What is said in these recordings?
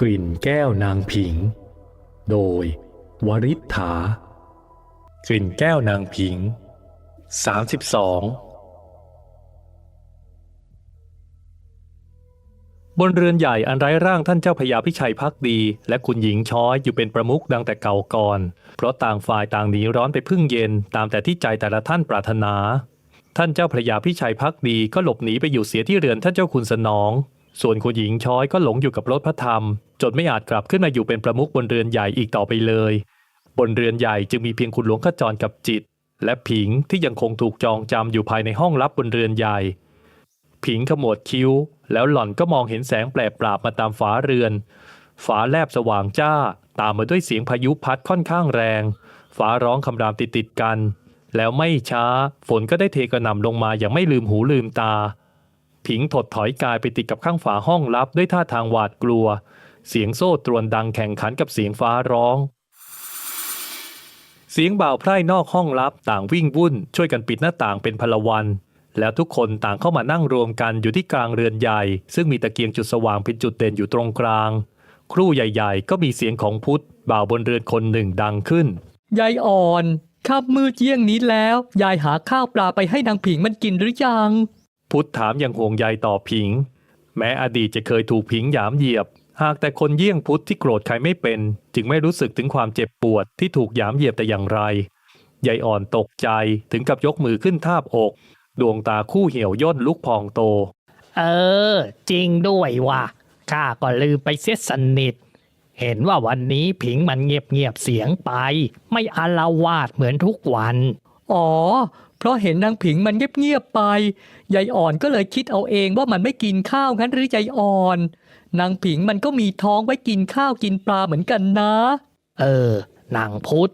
กลิ่นแก้วนางผิง โดยวริษฐา กลิ่นแก้วนางผิง 32 บนเรือนใหญ่อันไร้ร่างท่านเจ้าพญาพิชัยพักดี และคุณหญิงช้อยอยู่เป็นประมุขดังแต่เก่าก่อน เพราะต่างฝ่ายต่างหนีร้อนไปพึ่งเย็นตามแต่ที่ใจแต่ละท่านปรารถนา ท่านเจ้าพระยาพิชัยพักดีก็หลบหนีไปอยู่เสียที่เรือนท่านเจ้าคุณสนอง ส่วนคุณหญิงช้อยก็หลงอยู่กับรถพระธรรม จนไม่อาจกลับขึ้นมาอยู่เป็นประมุขบนเรือนใหญ่อีกต่อไปเลย บนเรือนใหญ่จึงมีเพียงคุณหลวงขจรกับจิต และผิงที่ยังคงถูกจองจำอยู่ภายในห้องลับบนเรือนใหญ่ ผิงขมวดคิ้ว แล้วหล่อนก็มองเห็นแสงแปลกปราบมาตามฝาเรือน ฝาแลบสว่างจ้า ตามมาด้วยเสียงพายุพัดค่อนข้างแรงฟ้าร้องคำรามติดติดกัน แล้วไม่ช้าฝนก็ได้เทกระหน่ำลงมาอย่างไม่ลืมหูลืมตา ผิงถดถอยกายไปติดกับข้างฝาห้องลับด้วยท่าทางหวาดกลัว เสียงโซ่ตรวนดังแข่งขันกับเสียงฟ้าร้อง เสียงบ่าวไพร่นอกห้องลับต่างวิ่งวุ่น ช่วยกันปิดหน้าต่างเป็นพลวัน แล้วทุกคนต่างเข้ามานั่งรวมกันอยู่ที่กลางเรือนใหญ่ ซึ่งมีตะเกียงจุดสว่างเป็นจุดเด่นอยู่ตรงกลาง ครู่ใหญ่ ๆ ก็มีเสียงของพุทธบ่าวบนเรือนคนหนึ่งดังขึ้นยายอ่อนค่ำมืดเยี่ยงนี้แล้ว ยายหาข้าวปลาไปให้นางผิงมันกินหรือยัง พุทธถามอย่างห่วงใยต่อผิง แม้อดีตจะเคยถูกผิงหยามเหยียบ หากแต่คนเยี่ยงพุทธที่โกรธใครไม่เป็น จึงไม่รู้สึกถึงความเจ็บปวดที่ถูกหยามเหยียบแต่อย่างไรยายอ่อนตกใจถึงกับยกมือขึ้นทาบอกดวงตาคู่เหี่ยวย่นลุกพองโต เออ จริงด้วยว่ะข้าก็ลืมไปเสียสนิท เห็นว่าวันนี้ผิงมันเงียบเงียบเสียงไป ไม่อาละวาดเหมือนทุกวัน อ๋อ เพราะเห็นนางผิงมันเงียบๆไป ยายอ่อนก็เลยคิดเอาเองว่ามันไม่กินข้าวงั้นหรือยายอ่อน นางผิงมันก็มีท้องไว้กินข้าวกินปลาเหมือนกันนะ เออ นางพุทธ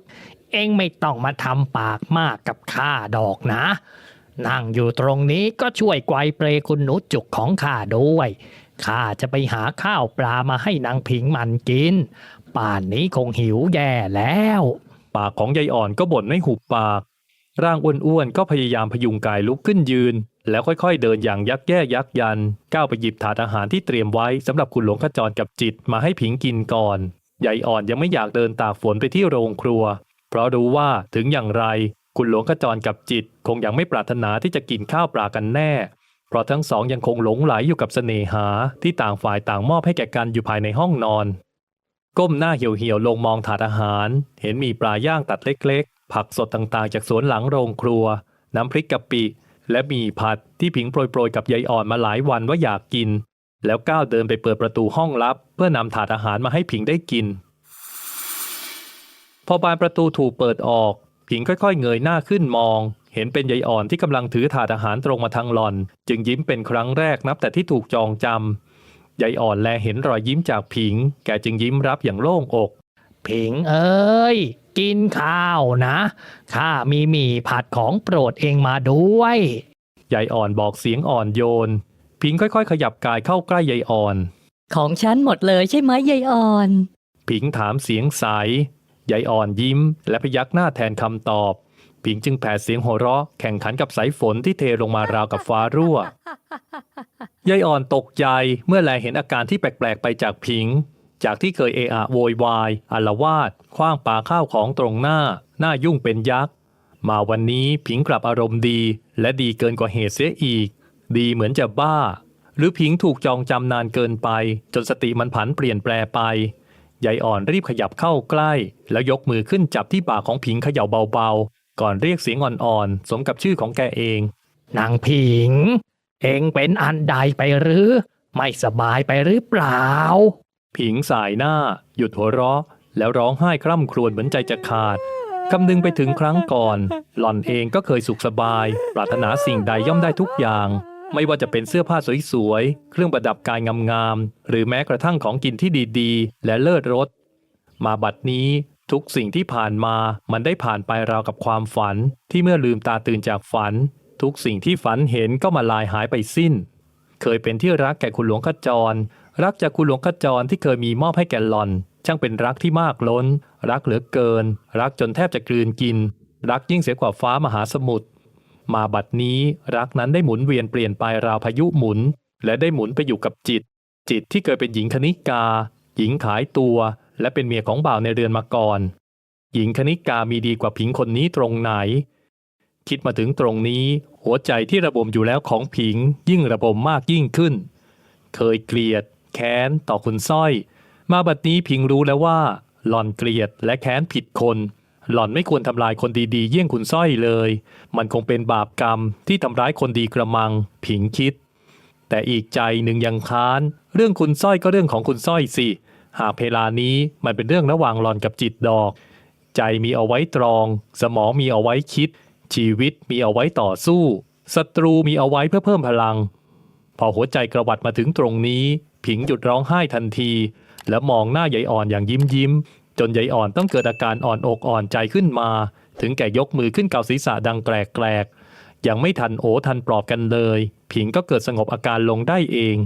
เองไม่ต้องมาทำปากมากกับข้าดอกนะ นั่งอยู่ตรงนี้ก็ช่วยไกวเปรคุณหนูจุกของข้าด้วย ข้าจะไปหาข้าวปลามาให้นางผิงมันกิน ป่านนี้คงหิวแย่แล้ว ปากของยายอ่อนก็บ่นไม่หุบปาก ร่างอ้วนๆก็พยายามพยุงกายลุกขึ้นยืน แล้วค่อยๆ เดินอย่างยักแย่ยักยัน ก้าวไปหยิบถาดอาหารที่เตรียมไว้สำหรับคุณหลวงขจรกับจิตมาให้ผิงกินก่อนยายอ่อนยังไม่อยากเดินตากฝนไปที่โรงครัว เพราะรู้ว่าถึงอย่างไร คุณหลวงขจรกับจิต คงยังไม่ปรารถนาที่จะกินข้าวปลากันแน่ เพราะทั้งสองยังคงหลงไหลอยู่กับเสน่หาที่ต่างฝ่ายต่างมอบให้แก่กันอยู่ภายในห้องนอน ก้มหน้าเหี่ยวๆลงมองถาดอาหาร เห็นมีปลาย่างตัดเล็ก ผักสดต่างๆ จากสวนหลังโรงครัว น้ำพริกกะปิ และมีผัดที่ผิงโปรยๆกับยายอ่อนมาหลายวันว่าอยากกิน แล้วก้าวเดินไปเปิดประตูห้องลับ เพื่อนำถาดอาหารมาให้ผิงได้กิน พอบานประตูถูกเปิดออก ผิงค่อยๆ เงยหน้าขึ้นมอง เห็นเป็นยายอ่อนที่กำลังถือถาดอาหารตรงมาทางหลอน จึงยิ้มเป็นครั้งแรกนับแต่ที่ถูกจองจำยายอ่อนแลเห็นรอยยิ้มจากผิง แกจึงยิ้มรับอย่างโล่งอก ผิงเอ้ย กินข้าวนะ ข้ามีหมี่ผัดของโปรดเองมาด้วย ยายอ่อนบอกเสียงอ่อนโยนผิงค่อยๆ ขยับกายเข้าใกล้ยายอ่อน ของฉันหมดเลยใช่ไหมยายอ่อนผิงถามเสียงใส ยายอ่อนยิ้ม และพยักหน้าแทนคำตอบผิงจึงแผดเสียงหัวเราะ แข่งขันกับสายฝนที่เทลงมาราวกับฟ้ารั่ว ยายอ่อนตกใจเมื่อแลเห็นอาการที่แปลกๆไปจากผิง จากที่เคยเอะอะโวยวายอาละวาดคว้างปาข้าวของตรงหน้า หน้ายุ่งเป็นยักษ์ มาวันนี้ผิงกลับอารมณ์ดี และดีเกินกว่าเหตุเสียอีก ดีเหมือนจะบ้า หรือผิงถูกจองจำนานเกินไป จนสติมันผันเปลี่ยนแปลไปยายอ่อนรีบขยับเข้าใกล้ แล้วยกมือขึ้นจับที่ปากของผิงเขย่าเบาๆ ก่อนเรียกเสียงอ่อนๆ สมกับชื่อของแกเอง นางผิง เองเป็นอันใดไปหรือ ไม่สบายไปหรือเปล่า ผิงสายหน้า หยุดหัวเราะ แล้วร้องไห้คร่ำครวญเหมือนใจจะขาดคำนึงไปถึงครั้งก่อน หล่อนเองก็เคยสุขสบาย ปรารถนาสิ่งใดย่อมได้ทุกอย่าง ไม่ว่าจะเป็นเสื้อผ้าสวยๆ เครื่องประดับกายงามๆ หรือแม้กระทั่งของกินที่ดีๆ และเลิศรส มาบัดนี้ทุกสิ่งที่ผ่านมามันได้ผ่านไปราวกับความฝัน ที่เมื่อลืมตาตื่นจากฝัน ทุกสิ่งที่ฝันเห็นก็มาลายหายไปสิ้น เคยเป็นที่รักแก่คุณหลวงขจร รักจากคุณหลวงขจรที่เคยมีมอบให้แก่หลอน ช่างเป็นรักที่มากล้น รักเหลือเกิน รักจนแทบจะกลืนกิน รักยิ่งเสียกว่าฟ้ามหาสมุทรมาบัดนี้รักนั้นได้หมุนเวียนเปลี่ยนไปราวพายุหมุน และได้หมุนไปอยู่กับจิต จิตที่เคยเป็นหญิงคณิกา หญิงขายตัว และเป็นเมียของบ่าวในเรือนมาก่อน หญิงคณิกามีดีกว่าผิงคนนี้ตรงไหน คิดมาถึงตรงนี้ หัวใจที่ระบมอยู่แล้วของผิง ยิ่งระบมมากยิ่งขึ้น เคยเกลียด แค้นต่อคุณสร้อย มาบัดนี้พิงรู้แล้วว่า หล่อนเกลียดและแค้นผิดคน หล่อนไม่ควรทำลายคนดีๆ เยี่ยงคุณสร้อยเลย มันคงเป็นบาปกรรมที่ทำร้ายคนดีกระมัง ผิงคิด แต่อีกใจหนึ่งยังค้าน เรื่องคุณสร้อยก็เรื่องของคุณสร้อยสิ หากเวลานี้มันเป็นเรื่องระหว่างหล่อนกับจิตดอก ใจมีเอาไว้ตรอง สมองมีเอาไว้คิด ชีวิตมีเอาไว้ต่อสู้ศัตรูมีเอาไว้เพื่อเพิ่มพลัง พอหัวใจกระวัดมาถึงตรงนี้ ผิงหยุดร้องไห้ทันที แล้วมองหน้ายายอ่อนอย่างยิ้มยิ้มๆจนยายอ่อนต้องเกิดอาการอ่อนอกอ่อนใจขึ้นมา ถึงแก่ยกมือขึ้นเกาศีรษะดังแกลกๆยังไม่ทันโอทันปลอบกันเลย ผิงก็เกิดสงบอาการลงได้เอง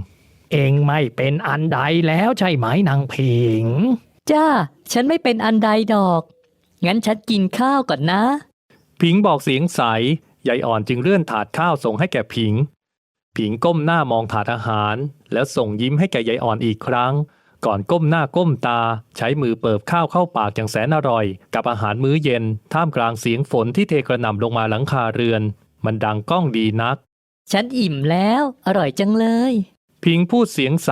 เองไม่เป็นอันใดแล้วใช่ไหมนางผิง จ้า ฉันไม่เป็นอันใดดอก งั้นฉันกินข้าวก่อนนะ ผิงบอกเสียงใสยายอ่อนจึงเลื่อนถาดข้าวส่งให้แก่ผิง ผิงก้มหน้ามองถาดอาหาร แล้วส่งยิ้มให้แก่ยายอ่อนอีกครั้ง ก่อนก้มหน้าก้มตา ใช้มือเปิบข้าวเข้าปากอย่างแสนอร่อย กับอาหารมื้อเย็น ท่ามกลางเสียงฝนที่เทกระหน่ำลงมาหลังคาเรือน มันดังก้องดีนัก ฉันอิ่มแล้ว อร่อยจังเลย พิงพูดเสียงใส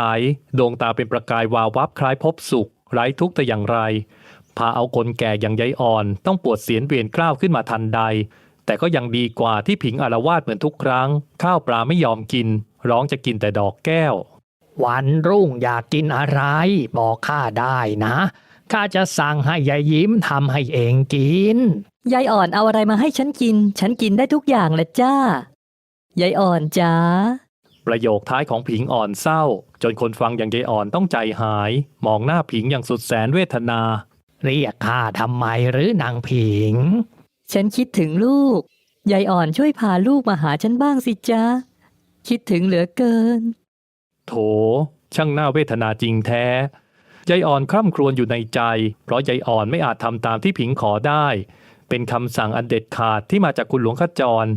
ดวงตาเป็นประกายวาววับคล้ายพบสุข ไร้ทุกข์แต่อย่างไรพาเอาคนแก่อย่างยายอ่อน ต้องปวดเสียนเวียนกล้าวขึ้นมาทันใด แต่ก็ยังดีกว่าที่ผิงอารวาสเหมือนทุกครั้ง ข้าวปลาไม่ยอมกิน ร้องจะกินแต่ดอกแก้ว วันรุ่งอยากกินอะไร บอกข้าได้นะข้าจะสั่งให้ยายยิ้มทำให้เองกิน ยายอ่อนเอาอะไรมาให้ฉันกิน ฉันกินได้ทุกอย่างแหละจ้า ยายอ่อนจ้า ประโยคท้ายของผิงอ่อนเศร้า จนคนฟังอย่างยายอ่อนต้องใจหาย มองหน้าผิงอย่างสุดแสนเวทนา เรียกข้าทำไมหรือนางผิง ฉันคิดถึงลูก ยายอ่อนช่วยพาลูกมาหาฉันบ้างสิจ้าคิดถึงเหลือเกิน โถ ช่างน่าเวทนาจริงแท้ ยายอ่อนคร่ำครวญอยู่ในใจ เพราะยายอ่อนไม่อาจทำตามที่ผิงขอได้ เป็นคำสั่งอันเด็ดขาดที่มาจากคุณหลวงขจร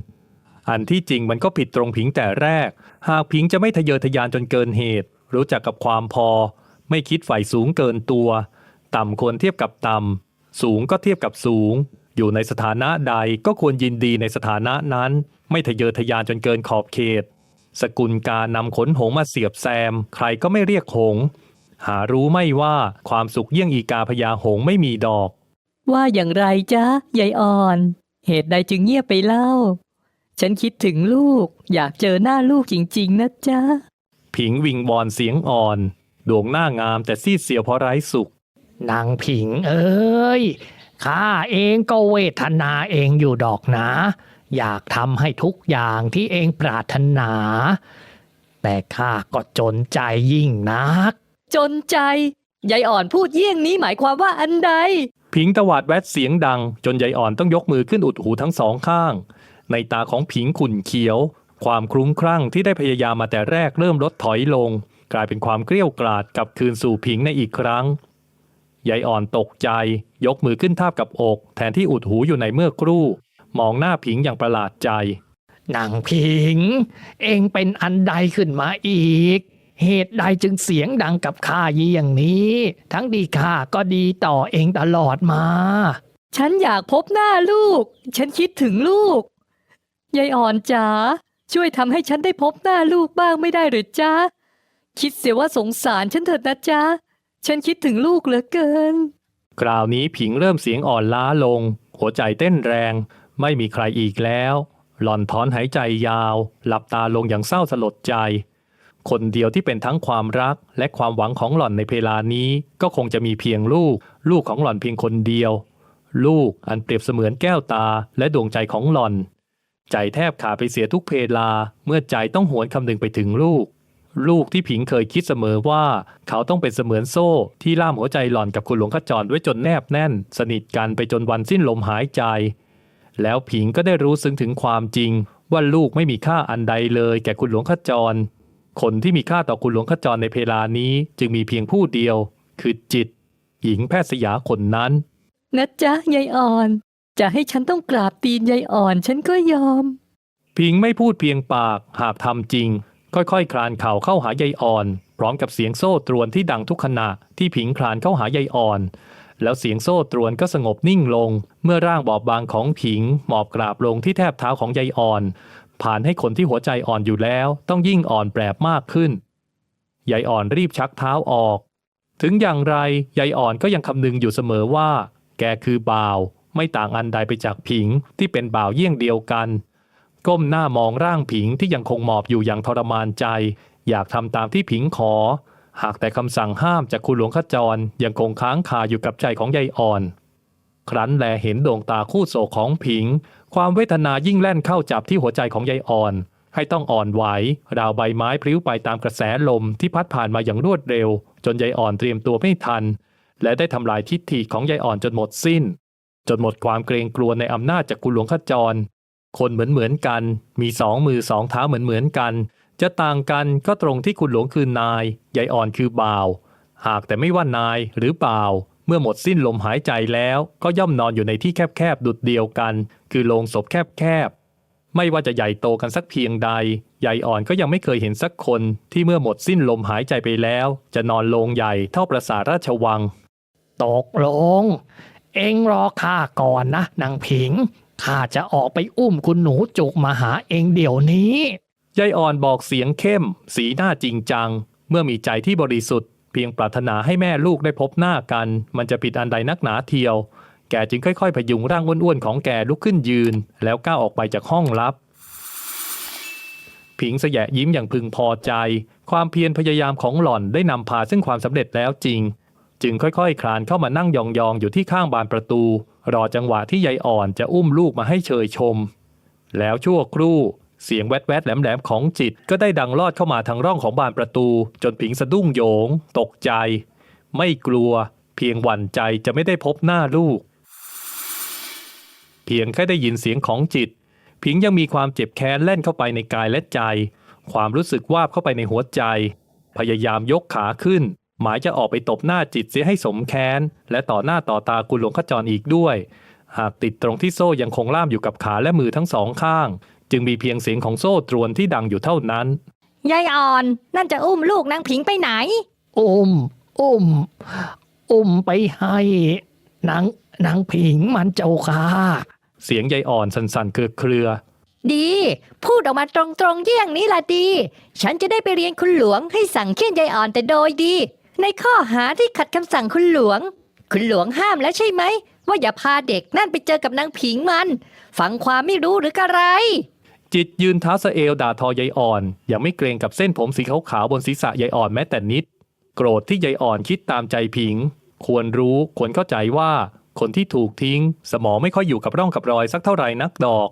อันที่จริงมันก็ผิดตรงผิงแต่แรก หากผิงจะไม่ทะเยอทะยานจนเกินเหตุ รู้จักกับความพอ ไม่คิดฝ่ายสูงเกินตัว ต่ำควรเทียบกับต่ำ สูงก็เทียบกับสูง อยู่ในสถานะใดก็ควรยินดีในสถานะนั้น ไม่ทะเยอทะยานจนเกินขอบเขต สกุลการนำขนหงส์มาเสียบแซม ใครก็ไม่เรียกหงส์หารู้ไม่ว่าความสุขเยี่ยงอีกาพญาหงส์ไม่มีดอก ว่าอย่างไรจ๊ะยายอ่อน เหตุใดจึงเงียบไปเล่า ฉันคิดถึงลูก อยากเจอหน้าลูกจริงๆนะจ๊ะ ผิงวิงวอนเสียงอ่อน ดวงหน้างามแต่ซีดเสียวเพราะไร้สุขนางผิงเอ้ย ข้าเองก็เวทนาเองอยู่ดอกนะ อยากทำให้ทุกอย่างที่เองปรารถนา แต่ข้าก็จนใจยิ่งนัก จนใจ ยายอ่อนพูดเยี่ยงนี้หมายความว่าอันใด ผิงตวาดแวดเสียงดัง จนยายอ่อนต้องยกมือขึ้นอุดหูทั้งสองข้าง ในตาของผิงขุ่นเขียว ความคลุ้มคลั่งที่ได้พยายามมาแต่แรกเริ่มลดถอยลง กลายเป็นความเกลี้ยวกราดกลับคืนสู่ผิงในอีกครั้ง ยายอ่อนตกใจ ยกมือขึ้นทาบกับอก แทนที่อุดหูอยู่ในเมื่อครู่ มองหน้าผิงอย่างประหลาดใจนางผิง เองเป็นอันใดขึ้นมาอีก เหตุใดจึงเสียงดังกับข้ายี่อย่างนี้ ทั้งดีข้าก็ดีต่อเองตลอดมา ฉันอยากพบหน้าลูก ฉันคิดถึงลูก ยายอ่อนจ๋าช่วยทำให้ฉันได้พบหน้าลูกบ้างไม่ได้หรือจ๊ะ คิดเสียว่าสงสารฉันเถิดนะจ๊ะ ฉันคิดถึงลูกเหลือเกิน คราวนี้ผิงเริ่มเสียงอ่อนล้าลง หัวใจเต้นแรง ไม่มีใครอีกแล้ว หล่อนถอนหายใจยาว หลับตาลงอย่างเศร้าสลดใจ คนเดียวที่เป็นทั้งความรักและความหวังของหล่อนในเวลานี้ ก็คงจะมีเพียงลูก ลูกของหล่อนเพียงคนเดียว ลูกอันเปรียบเสมือนแก้วตาและดวงใจของหล่อน ใจแทบขาดไปเสียทุกเพลาเมื่อใจต้องหวนคำนึงไปถึงลูก ลูกที่ผิงเคยคิดเสมอว่า เขาต้องเป็นเสมือนโซ่ที่ล่ามหัวใจหล่อนกับคุณหลวงขจรไว้จนแนบแน่น สนิทกันไปจนวันสิ้นลมหายใจ แล้วผิงก็ได้รู้ซึ้งถึงความจริง ว่าลูกไม่มีค่าอันใดเลยแก่คุณหลวงขจร คนที่มีค่าต่อคุณหลวงขจรในเพลานี้จึงมีเพียงผู้เดียว คือจิต หญิงแพทย์สยาคนนั้นนะจ๊ะยายอ่อน จะให้ฉันต้องกราบตีนยายอ่อนฉันก็ยอม พิงไม่พูดเพียงปากหากทำจริง ค่อยๆ คลานเข่าเข้าหายายอ่อน พร้อมกับเสียงโซ่ตรวนที่ดังทุกขณะที่ผิงคลานเข้าหายายอ่อน แล้วเสียงโซ่ตรวนก็สงบนิ่งลง เมื่อร่างบอบบางของผิงหมอบกราบลงที่แทบเท้าของยายอ่อน ผ่านให้คนที่หัวใจอ่อนอยู่แล้ว ต้องยิ่งอ่อนแปรบมากขึ้นยายอ่อนรีบชักเท้าออก ถึงอย่างไรยายอ่อนก็ยังคำนึงอยู่เสมอว่า แกคือบ่าว ไม่ต่างอันใดไปจากผิงที่เป็นบ่าวเยี่ยงเดียวกัน ก้มหน้ามองร่างผิงที่ยังคงหมอบอยู่อย่างทรมานใจ อยากทำตามที่ผิงขอ หากแต่คำสั่งห้ามจากคุณหลวงขจรยังคงค้างคาอยู่กับใจของยายอ่อน ครั้นแลเห็นดวงตาคู่โศกของผิง ความเวทนายิ่งแล่นเข้าจับที่หัวใจของยายอ่อน ให้ต้องอ่อนไหวราวใบไม้พลิ้วไปตามกระแสลมที่พัดผ่านมาอย่างรวดเร็ว จนยายอ่อนเตรียมตัวไม่ทัน และได้ทำลายทิฐิของยายอ่อนจนหมดสิ้น จนหมดความเกรงกลัวในอำนาจจากคุณหลวงขจร คนเหมือนเหมือนๆกัน มีสองมือสองเท้าเหมือนเหมือนๆกัน จะต่างกันก็ตรงที่คุณหลวงคือนายยายอ่อนคือบ่าว หากแต่ไม่ว่านายหรือบ่าวเมื่อหมดสิ้นลมหายใจแล้วก็ย่อมนอนอยู่ในที่แคบๆดุดเดียวกัน คือโลงศพแคบๆไม่ว่าจะใหญ่โตกันสักเพียงใดยายอ่อนก็ยังไม่เคยเห็นสักคนที่เมื่อหมดสิ้นลมหายใจไปแล้ว จะนอนโลงใหญ่เท่าปราสาทราชวัง ตกลง เอ็งรอข้าก่อนนะนางผิง ข้าจะออกไปอุ้มคุณหนูจุกมาหาเองเดี๋ยวนี้ ยายอ่อนบอกเสียงเข้ม สีหน้าจริงจัง เมื่อมีใจที่บริสุทธิ์เพียงปรารถนาให้แม่ลูกได้พบหน้ากัน มันจะผิดอันใดนักหนาเทียว แกจึงค่อยๆพยุงร่างอ้วนๆของแกลุกขึ้นยืน แล้วก้าวออกไปจากห้องลับ ผิงแสยะยิ้มอย่างพึงพอใจ ความเพียรพยายามของหล่อนได้นำพาซึ่งความสำเร็จแล้วจริง จึงค่อยๆ คลานเข้ามานั่งยองๆอยู่ที่ข้างบานประตู รอจังหวะที่ยายอ่อนจะอุ้มลูกมาให้เชยชม แล้วชั่วครู่ เสียงแวดแวดๆแหลมของจิตก็ได้ดังลอดเข้ามาทางร่องของบานประตู จนผิงสะดุ้งโยง ตกใจ ไม่กลัว เพียงหวั่นใจจะไม่ได้พบหน้าลูก เพียงแค่ได้ยินเสียงของจิต ผิงยังมีความเจ็บแค้นแล่นเข้าไปในกายและใจ ความรู้สึกวาบเข้าไปในหัวใจ พยายามยกขาขึ้น หมายจะออกไปตบหน้าจิตเสียให้สมแค้น และต่อหน้าต่อตากุลหลวงขจรอีกด้วย หากติดตรงที่โซ่ยังคงล่ามอยู่กับขาและมือทั้งสองข้าง จึงมีเพียงเสียงของโซ่ตรวนที่ดังอยู่เท่านั้น ยายอ่อนนั่นจะอุ้มลูกนางผิงไปไหน อุ้ม อุ้ม อุ้มไปให้นางนางผิงมันเจ้าค่ะ เสียงยายอ่อนสั่นๆเครือเครือดี พูดออกมาตรงๆเยี่ยงนี้ล่ะดี ฉันจะได้ไปเรียนคุณหลวงให้สั่งเคี่ยนยายอ่อนแต่โดยดี ในข้อหาที่ขัดคำสั่งคุณหลวง คุณหลวงห้ามแล้วใช่ไหม ว่าอย่าพาเด็กนั่นไปเจอกับนางผิงมัน ฟังความไม่รู้หรือกระไร จิตยืนเท้าสะเอวด่าทอยายอ่อน ยังไม่เกรงกับเส้นผมสีขาวๆบนศีรษะยายอ่อนแม้แต่นิด โกรธที่ยายอ่อนคิดตามใจผิง ควรรู้ควรเข้าใจว่า คนที่ถูกทิ้ง สมองไม่ค่อยอยู่กับร่องกับรอยสักเท่าไหร่นักดอก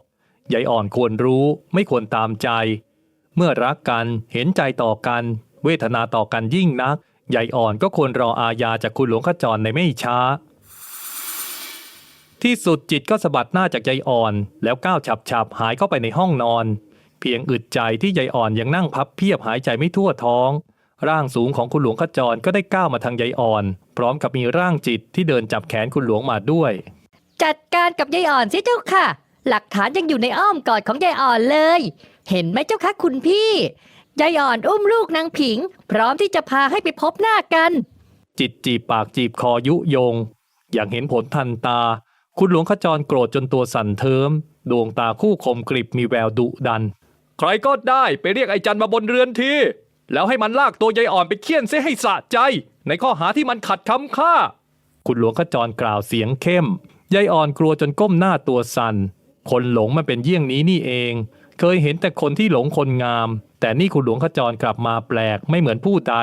ยายอ่อนควรรู้ไม่ควรตามใจ เมื่อรักกันเห็นใจต่อกัน เวทนาต่อกันยิ่งนัก ยายอ่อนก็ควรรออาญาจากคุณหลวงขจรในไม่ช้า ที่สุดจิตก็สะบัดหน้าจากยายอ่อน แล้วก้าวฉับๆหายเข้าไปในห้องนอน เพียงอึดใจที่ยายอ่อนยังนั่งพับเพียบหายใจไม่ทั่วท้อง ร่างสูงของคุณหลวงขจรก็ได้ก้าวมาทางยายอ่อน พร้อมกับมีร่างจิตที่เดินจับแขนคุณหลวงมาด้วย จัดการกับยายอ่อนสิเจ้าค่ะ หลักฐานยังอยู่ในอ้อมกอดของยายอ่อนเลย เห็นไหมเจ้าคะคุณพี่ ยายอ่อนอุ้มลูกนางผิง พร้อมที่จะพาให้ไปพบหน้ากัน จิตจีบปากจีบคอยุยง อย่างเห็นผลทันตา คุณหลวงขจรโกรธจนตัวสั่นเทิม ดวงตาคู่คมกริบมีแววดุดัน ใครก็ได้ไปเรียกไอ้จันมาบนเรือนทีแล้วให้มันลากตัวยายอ่อนไปเคี่ยนเสียให้สะใจ ในข้อหาที่มันขัดคำข้าคุณหลวงขจรกล่าวเสียงเข้มยายอ่อนกลัวจนก้มหน้าตัวสั่นคนหลงมันเป็นเยี่ยงนี้นี่เอง เคยเห็นแต่คนที่หลงคนงาม แต่นี่คุณหลวงขจรกลับมาแปลกไม่เหมือนผู้ใด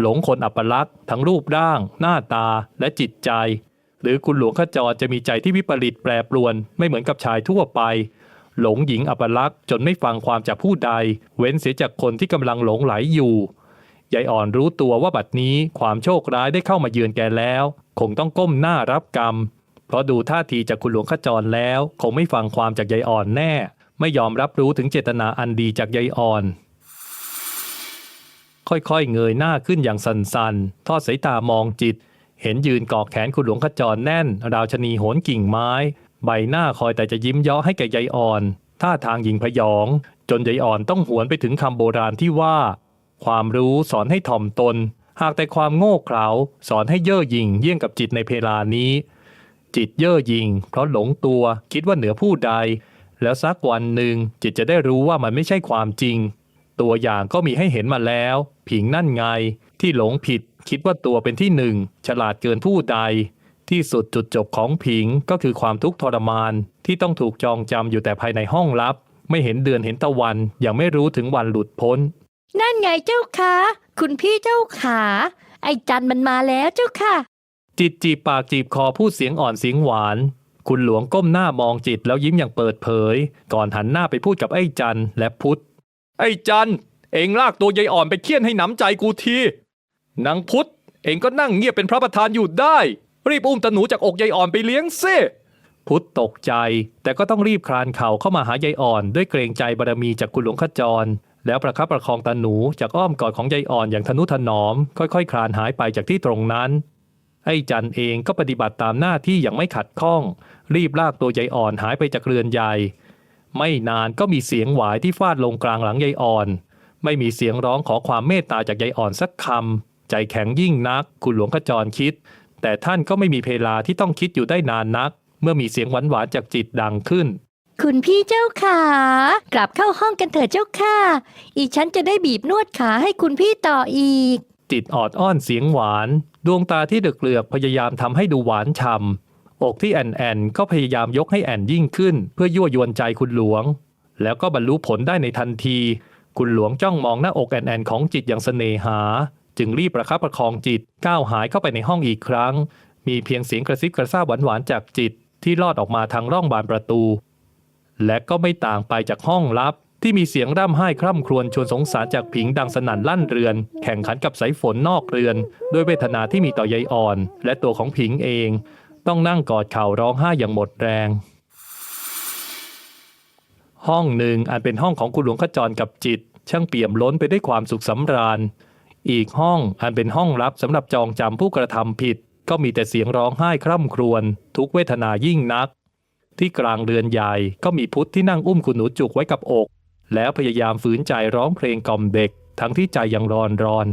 หลงคนอัปลักษ์ทั้งรูปร่าง หน้าตาและจิตใจ หรือคุณหลวงขจรจะมีใจที่วิปริตแปรปรวน ไม่เหมือนกับชายทั่วไป หลงหญิงอัปลักษ์จนไม่ฟังความจากผู้ใด เว้นเสียจากคนที่กำลังหลงไหลอยู่ยายอ่อนรู้ตัวว่าบัดนี้ความโชคร้ายได้เข้ามาเยือนแกแล้ว คงต้องก้มหน้ารับกรรม เพราะดูท่าทีจากคุณหลวงขจรแล้ว คงไม่ฟังความจากยายอ่อนแน่ ไม่ยอมรับรู้ถึงเจตนาอันดีจากยายอ่อน ค่อยๆ เงยหน้าขึ้นอย่างสันๆทอดสายตามองจิต เห็นยืนกอกแขนคุณหลวงขจรแน่น ราวชนีโหนกิ่งไม้ ใบหน้าคอยแต่จะยิ้มย้อให้แก่ยายอ่อน ท่าทางหญิงพยองจจนยายอ่อนต้องหวนไปถึงคำโบราณที่ว่า ความรู้สอนให้ถ่อมตน หากแต่ความโง่เขลาสอนให้เย่อหยิ่งเยี่ยงกับจิตในเพลานี้ จิตเย่อหยิ่งเพราะหลงตัวคิดว่าเหนือผู้ใด แล้วสักวันหนึ่งจิตจะได้รู้ว่ามันไม่ใช่ความจริง ตัวอย่างก็มีให้เห็นมาแล้ว ผิงนั่นไง ที่หลงผิด คิดว่าตัวเป็นที่หนึ่ง ฉลาดเกินผู้ใด ที่สุดจุดจบของผิงก็คือความทุกข์ทรมาน ที่ต้องถูกจองจำอยู่แต่ภายในห้องลับ ไม่เห็นเดือนเห็นตะวัน ยังไม่รู้ถึงวันหลุดพ้น นั่นไงเจ้าค่ะคุณพี่เจ้าขา ไอ้จันมันมาแล้วเจ้าค่ะ จิตจีบปากจีบคอพูดเสียงอ่อนเสียงหวาน คุณหลวงก้มหน้ามองจิตแล้วยิ้มอย่างเปิดเผย ก่อนหันหน้าไปพูดกับไอ้จันและพุทธ ไอ้จัน เองลากตัวยายอ่อนไปเคี่ยนให้หนำใจกูทีนางพุทธเองก็นั่งเงียบเป็นพระประธานอยู่ได้ รีบอุ้มตาหนูจากอกยายอ่อนไปเลี้ยงซิพุทธตกใจ แต่ก็ต้องรีบคลานเข่าเข้ามาหายายอ่อน ด้วยเกรงใจบารมีจากคุณหลวงขจร แล้วประคับประคองตาหนูจากอ้อมกอดของยายอ่อนอย่างทนุถนอม ค่อยๆ คลานหายไปจากที่ตรงนั้น ไอ้จันเองก็ปฏิบัติตามหน้าที่อย่างไม่ขัดข้อง รีบลากตัวยายอ่อนหายไปจากเรือนใหญ่ ไม่นานก็มีเสียงหวายที่ฟาดลงกลางหลังยายอ่อน ไม่มีเสียงร้องขอความเมตตาจากยายอ่อนสักคำใจแข็งยิ่งนัก คุณหลวงขจรคิด แต่ท่านก็ไม่มีเพลาที่ต้องคิดอยู่ได้นานนัก เมื่อมีเสียงหวานๆจากจิตดังขึ้น คุณพี่เจ้าขากลับเข้าห้องกันเถิดเจ้าค่ะ อีฉันจะได้บีบนวดขาให้คุณพี่ต่ออีก จิตออดอ้อนเสียงหวาน ดวงตาที่เดือกเลือกพยายามทำให้ดูหวานฉ่ำ อกที่แอนแอนก็พยายามยกให้แอนยิ่งขึ้น เพื่อยั่วยวนใจคุณหลวง แล้วก็บรรลุผลได้ในทันที คุณหลวงจ้องมองหน้าอกแอนแอนของจิตอย่างเสน่หา จึงรีบประคับประคองจิตก้าวหายเข้าไปในห้องอีกครั้ง มีเพียงเสียงกระซิบกระซาบหวานๆจากจิตที่ลอดออกมาทางร่องบานประตู และก็ไม่ต่างไปจากห้องลับ ที่มีเสียงร่ำไห้คร่ำครวญชวนสงสารจากผิงดังสนั่นลั่นเรือน แข่งขันกับสายฝนนอกเรือน ด้วยเวทนาที่มีต่อยายอ่อน และตัวของผิงเอง ต้องนั่งกอดเข่าร้องไห้อย่างหมดแรง ห้องหนึ่งอันเป็นห้องของคุณหลวงขจรกับจิต ช่างเปี่ยมล้นไปด้วยความสุขสำราญ อีกห้องอันเป็นห้องลับสำหรับจองจำผู้กระทำผิด ก็มีแต่เสียงร้องไห้คร่ำครวญทุกเวทนายิ่งนัก ที่กลางเรือนใหญ่ก็มีพุทธที่นั่งอุ้มคุณหนูจุกไว้กับอก แล้วพยายามฝืนใจร้องเพลงกล่อมเด็ก ทั้งที่ใจยังรอนรอน